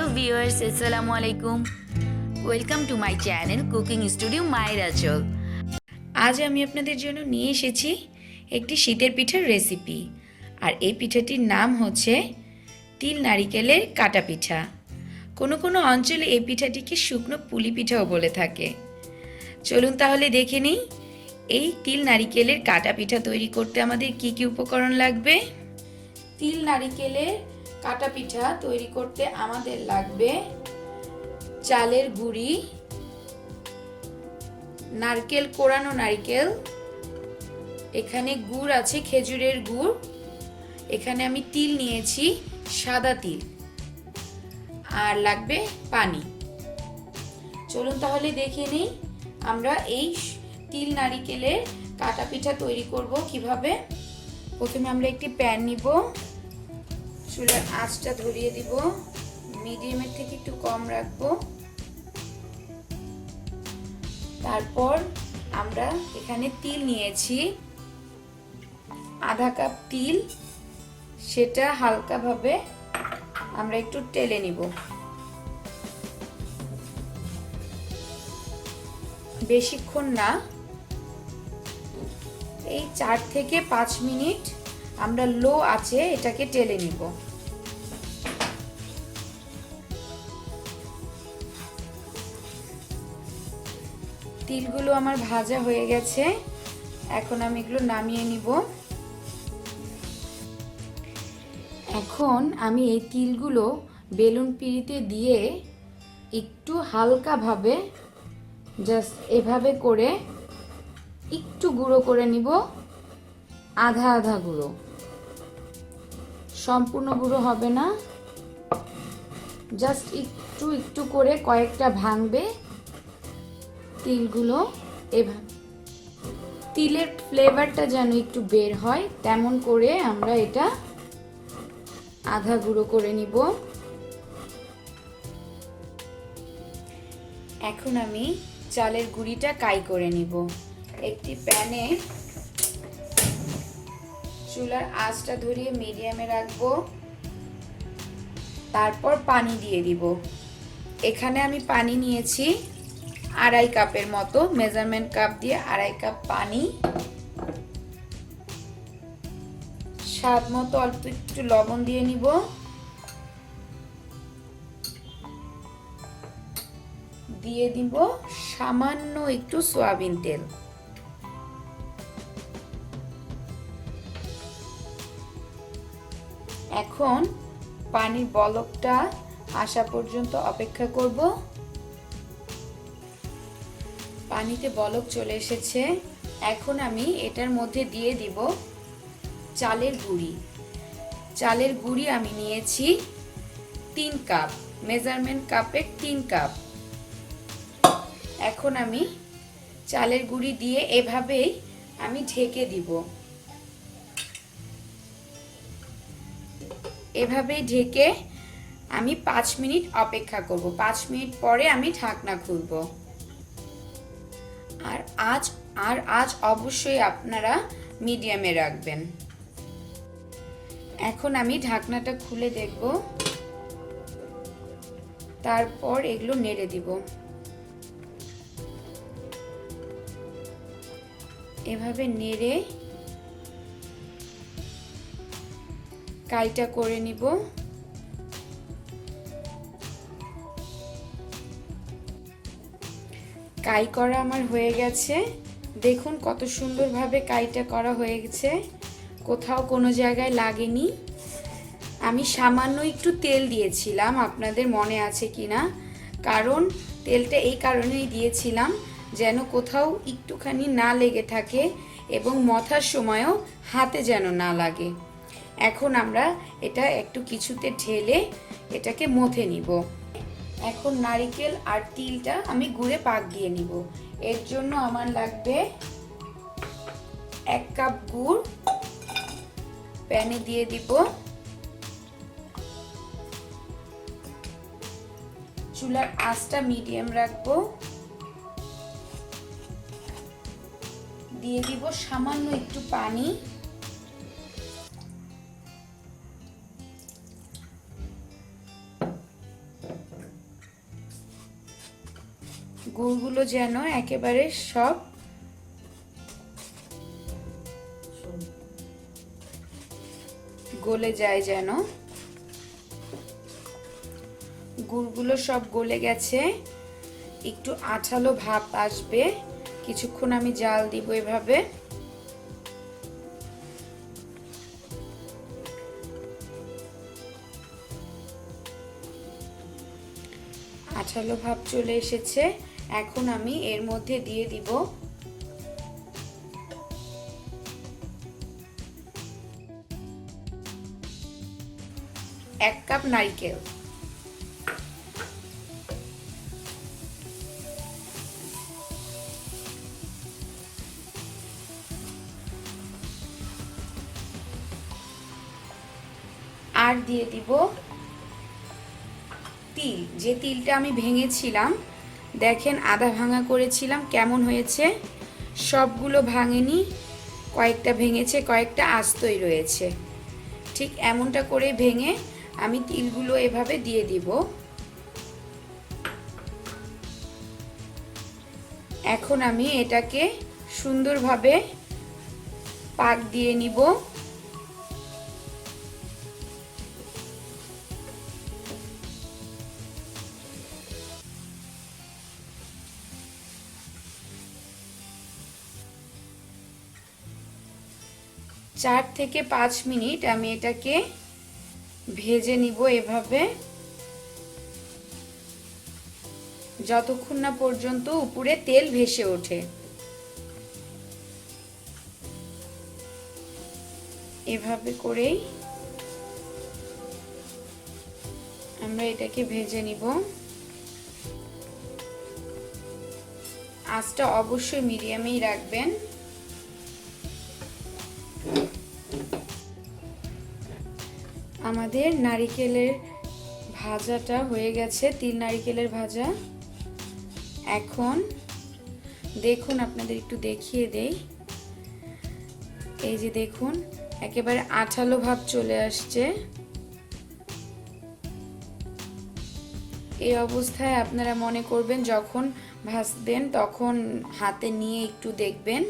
Hello viewers আসসালামু আলাইকুম welcome to my channel cooking studio মায়ের আচল আজ আমি আপনাদের জন্য নিয়ে এসেছি একটি শীতের পিঠার রেসিপি আর এই পিঠাটির নাম হচ্ছে তিল নারিকেলের কাটা পিঠা। কোনো কোনো অঞ্চলে এই পিঠাটিকে শুকনো পুলি পিঠাও বলে থাকে। চলুন তাহলে দেখে নিই, এই তিল নারিকেলের কাটা পিঠা তৈরি করতে আমাদের কি কি উপকরণ লাগবে? তিল নারিকেলের কাটা পিঠা তৈরি করতে আমাদের লাগবে চালের গুঁড়ি, নারকেল, কোরানো নারকেল, এখানে গুড় আছে, খেজুরের গুড়। এখানে আমি তিল নিয়েছি, সাদা তিল। আর লাগবে পানি। চলুন তাহলে দেখে নিই আমরা এই তিল নারিকেলের কাটা পিঠা তৈরি করব কীভাবে। প্রথমে আমরা একটি প্যান নিব। চুলার আঁচটা ধরিয়ে দিব। মিডিয়ামের থেকে একটু কম রাখব। তারপর আমরা এখানে তিল নিয়েছি। আধা কাপ তিল, সেটা হালকাভাবে আমরা একটু টেলে নিব। বেশিক্ষণ না, এই চার থেকে পাঁচ মিনিট আমরা লো আছে, এটাকে টেলে নিব। তিলগুলো আমার ভাজা হয়ে গেছে। এখন আমি এগুলো নামিয়ে নিব। এখন আমি এই তিলগুলো বেলুন পিড়িতে দিয়ে একটু হালকাভাবে জাস্ট এভাবে করে একটু গুঁড়ো করে নিব, আধা আধা গুঁড়ো। সম্পূর্ণ গুঁড়ো হবে না। জাস্ট একটু একটু করে কয়েকটা ভাঙবে তিলগুলো। এভাবে তিলের ফ্লেভারটা যেন একটু বের হয়, তেমন করে আমরা এটা আধা গুঁড়ো করে নিব। এখন আমি চালের গুঁড়িটা কাই করে নিব। একটি প্যানে চুলার আঁচটা ধরিয়ে মিডিয়ামে রাখব। তারপর পানি দিয়ে দিব। এখানে আমি পানি নিয়েছি আড়াই কাপের মতো, মেজারমেন্ট কাপ দিয়ে আড়াই কাপ পানি। স্বাদ মতো অল্প একটু লবণ দিয়ে নিব। দিয়ে দিব সামান্য একটু সয়াবিন তেল। এখন পানির বলকটা আসা পর্যন্ত অপেক্ষা করব। পানিতে বলক চলে এসেছে। এখন আমি এটার মধ্যে দিয়ে দিব চালের গুঁড়ি। চালের গুঁড়ি আমি নিয়েছি তিন কাপ, মেজারমেন্ট কাপের তিন কাপ। এখন আমি চালের গুঁড়ি দিয়ে এভাবেই আমি ঢেকে দিব। এভাবেই ঢেকে আমি পাঁচ মিনিট অপেক্ষা করব। পাঁচ মিনিট পরে আমি ঢাকনা খুলব। আর আজ আর আজ অবশ্যই আপনারা মিডিয়ামে রাখবেন। এখন আমি ঢাকনাটা খুলে দেখব। তারপর এগুলো নেড়ে দিব। এভাবে নেড়ে কাইটা করে নিব। কাই করা আমার হয়ে গেছে। দেখুন কত সুন্দরভাবে কাইটা করা হয়ে গেছে। কোথাও কোনো জায়গায় লাগেনি। আমি সামান্য একটু তেল দিয়েছিলাম, আপনাদের মনে আছে কি না কারণ তেলটা এই কারণেই দিয়েছিলাম যেন কোথাও একটুখানি না লেগে থাকে এবং মথার সময়ও হাতে যেন না লাগে। এখন আমরা এটা একটু কিছুতে ঢেলে এটাকে মথে নিব। এখন নারিকেল আর তিলটা আমি গুড়ে পাক দিয়ে নিব। এর জন্য আমার লাগবে এক কাপ গুড়। প্যানে দিয়ে দিব চুলার আঁচটা মিডিয়াম রাখব। দিয়ে দিব সামান্য একটু পানি। গুড়গুলো যেন একেবারে সব গলে যায় যেন। গুড়গুলো সব গলে গেছে। একটু আঠালো ভাব আসবে। কিছুক্ষণ আমি জাল দিব এভাবে। আঠালো ভাব চলে এসেছে। এখন আমি এর মধ্যে দিয়ে দিব এক কাপ নারকেল। আর দিয়ে দিব তিল। যে তিলটা আমি ভেঙেছিলাম দেখেন, আধা ভাঙা করেছিলাম, কেমন হয়েছে? সবগুলো ভাঙেনি, কয়েকটা ভেঙেছে, কয়েকটা আস্তই রয়েছে। ঠিক এমনটা করে ভেঙে আমি তিলগুলো এভাবে দিয়ে দিব। এখন আমি এটাকে সুন্দরভাবে পাক দিয়ে নিব। চার থেকে পাঁচ মিনিট আমি এটাকে ভেজে নিব এভাবে। যতক্ষণ না পর্যন্ত উপরে তেল ভেসে ওঠে। এভাবে করেই আমরা এটাকে ভেজে নিব। আঁচটা অবশ্যই মিডিয়ামেই রাখবেন। আমাদের নারিকেলের ভাজাটা হয়ে গেছে তিল নারিকেলের ভাজা। এখন দেখুন, আপনাদের একটু দেখিয়ে দেই। এই যে দেখুন, একেবারে আঠালো ভাব চলে আসছে। এই অবস্থায় আপনারা মনে করবেন, যখন ভাজবেন তখন হাতে নিয়ে একটু দেখবেন।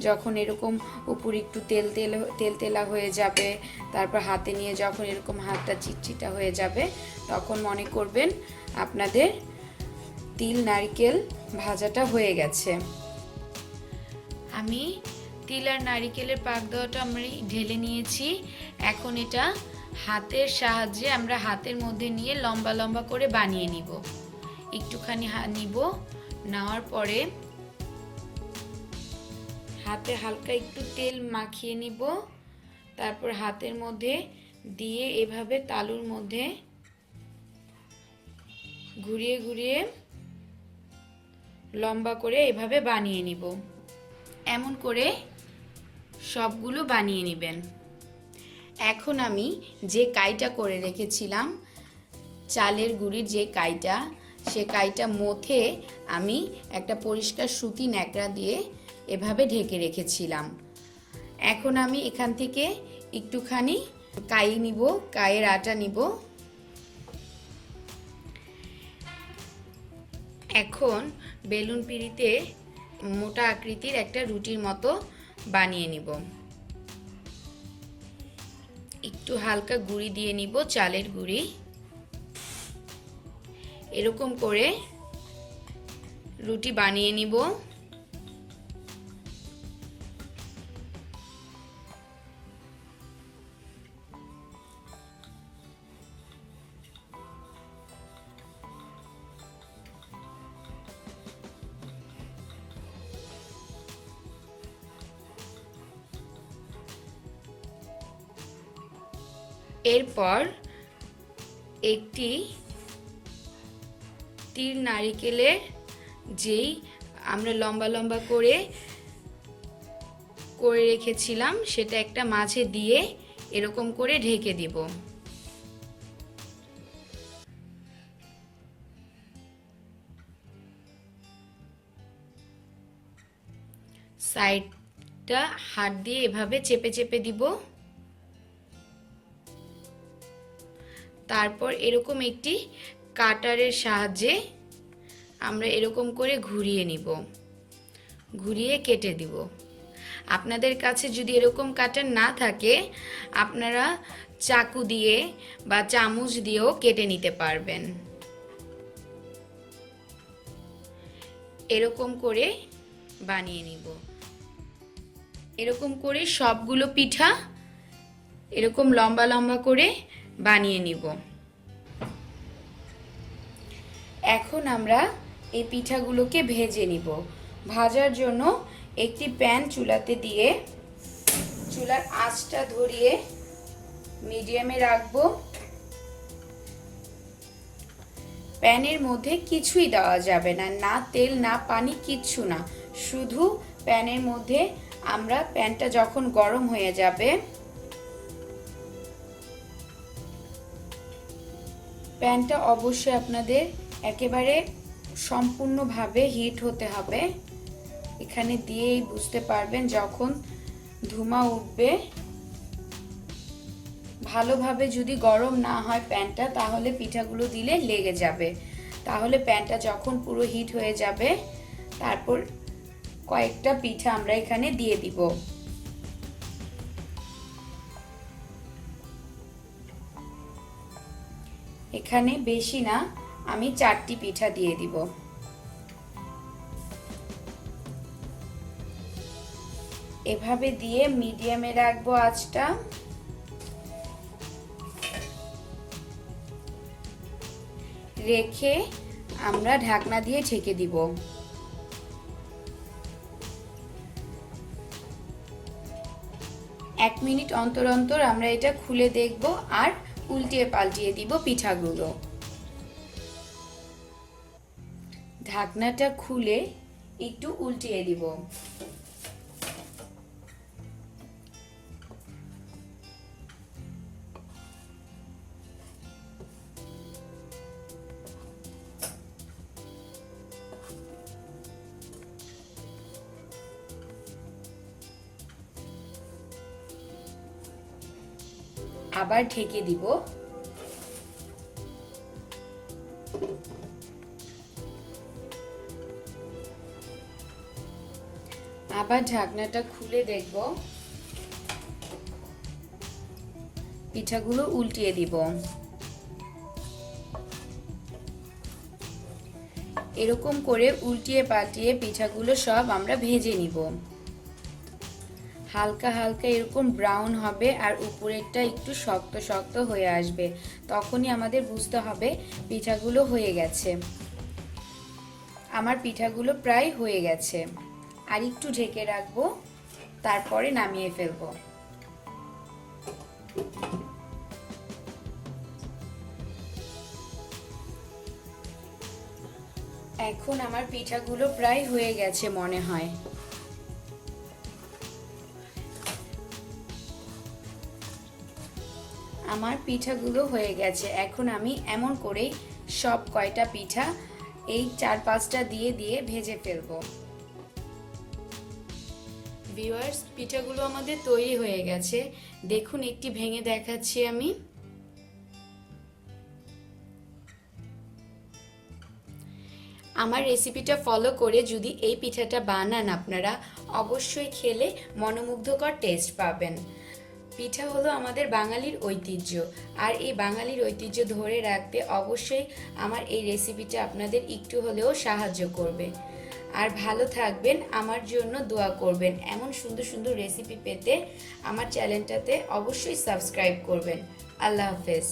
যখন এরকম উপর একটু তেল তেল তেল তেলা হয়ে যাবে, তারপর হাতে নিয়ে যখন এরকম হাতটা চিটচিটা হয়ে যাবে, তখন মনে করবেন আপনাদের তিল নারকেল ভাজাটা হয়ে গেছে। আমি তিল আর নারিকেলের পাক দেওয়াটা আমরা ঢেলে নিয়েছি। এখন এটা হাতের সাহায্যে আমরা হাতের মধ্যে নিয়ে লম্বা লম্বা করে বানিয়ে নিব। একটুখানি নিব, নেওয়ার পরে হাতে হালকা একটু তেল মাখিয়ে নিব। তারপর হাতের মধ্যে দিয়ে এভাবে তালুর মধ্যে ঘুরিয়ে ঘুরিয়ে লম্বা করে এভাবে বানিয়ে নিব। এমন করে সবগুলো বানিয়ে নেবেন। এখন আমি যে কাইটা করে রেখেছিলাম, চালের গুঁড়ির যে কাইটা, সে কাইটা মথে আমি একটা পরিষ্কার সুতি ন্যাকড়া দিয়ে এভাবে ঢেকে রেখেছিলাম। এখন আমি এখান থেকে একটুখানি কাই নিব, কায়ের আটা নিব। এখন বেলুন পিড়িতে মোটা আকৃতির একটা রুটির মতো বানিয়ে নিব। একটু হালকা গুঁড়ি দিয়ে নিব, চালের গুঁড়ি। এরকম করে রুটি বানিয়ে নিব। এরপর একটি তীর নারিকেলের যেই আমরা লম্বা লম্বা করে করে রেখেছিলাম, সেটা একটা মাঝে দিয়ে এরকম করে ঢেকে দিব। সাইডটা হাত দিয়ে এভাবে চেপে চেপে দিব। তারপর এরকম একটি কাটারের সাহায্যে আমরা এরকম করে ঘুরিয়ে নিব। ঘুরিয়ে কেটে দিব। আপনাদের কাছে যদি এরকম কাটার না থাকে, আপনারা চাকু দিয়ে বা চামচ দিয়েও কেটে নিতে পারবেন। এরকম করে বানিয়ে নিব। এরকম করে সবগুলো পিঠা এরকম লম্বা লম্বা করে বানিয়ে নিব। এখন আমরা এই পিঠাগুলোকে ভেজে নিব। ভাজার জন্য একটি প্যান চুলাতে দিয়ে চুলার আঁচটা ধরিয়ে মিডিয়ামে রাখব। প্যানের মধ্যে কিছুই দেওয়া যাবে না না তেল, না পানি, কিচ্ছু না। শুধু প্যানের মধ্যে আমরা প্যানটা যখন গরম হয়ে যাবে প্যানটা অবশ্যই আপনাদের একেবারে সম্পূর্ণভাবে হিট হতে হবে। এখানে দিয়েই বুঝতে পারবেন যখন ধুমা উঠবে। ভালোভাবে যদি গরম না হয় প্যানটা, তাহলে পিঠাগুলো দিলে লেগে যাবে। তাহলে প্যানটা যখন পুরো হিট হয়ে যাবে, তারপর কয়েকটা পিঠা আমরা এখানে দিয়ে দিব। এখানে বেশি না, আমি চারটি পিঠা দিয়ে দিব। এভাবে দিয়ে মিডিয়ামে রাখব আঁচটা। রেখে আমরা ঢাকনা দিয়ে ঢেকে দিব। এক মিনিট অন্তর অন্তর আমরা এটা খুলে দেখব আর উল্টিয়ে পাল্টিয়ে দিব পিঠাগুলো। ঢাকনাটা খুলে একটু উল্টিয়ে দিব। আবার ঢেকে দিব। আবার ঢাকনাটা খুলে দেখব। পিঠাগুলো উল্টিয়ে দিব। এরকম করে উল্টিয়ে পাল্টিয়ে পিঠাগুলো সব আমরা ভেজে নিব। হালকা হালকা এরকম ব্রাউন হবে আর উপরেরটা একটু শক্ত শক্ত হয়ে আসবে। তখনই আমাদের বুঝতে হবে পিঠাগুলো হয়ে গেছে। আমার পিঠাগুলো প্রায় হয়ে গেছে। আর একটু ঢেকে রাখব, তারপরে নামিয়ে ফেলব। এখন আমার পিঠাগুলো প্রায় হয়ে গেছে মনে হয়। আমার পিঠাগুলো হয়ে গেছে। এখন আমি এমন করেই সব কয়টা পিঠা এই চার পাঁচটা দিয়ে দিয়ে ভেজে ফেলব। ভিউয়ার্স, পিঠাগুলো আমাদের তৈরি হয়ে গেছে। দেখুন, একটি ভেঙে দেখাচ্ছি আমি। আমার রেসিপিটা ফলো করে যদি এই পিঠাটা বানান আপনারা, অবশ্যই খেলে মনোমুগ্ধকর টেস্ট পাবেন। পিঠা হলো আমাদের বাঙালির ঐতিহ্য। আর এই বাঙালির ঐতিহ্য ধরে রাখতে অবশ্যই আমার এই রেসিপিটা আপনাদের একটু হলেও সাহায্য করবে। আর ভালো থাকবেন, আমার জন্য দোয়া করবেন। এমন সুন্দর সুন্দর রেসিপি পেতে আমার চ্যানেলটাতে অবশ্যই সাবস্ক্রাইব করবেন। আল্লাহ হাফেজ।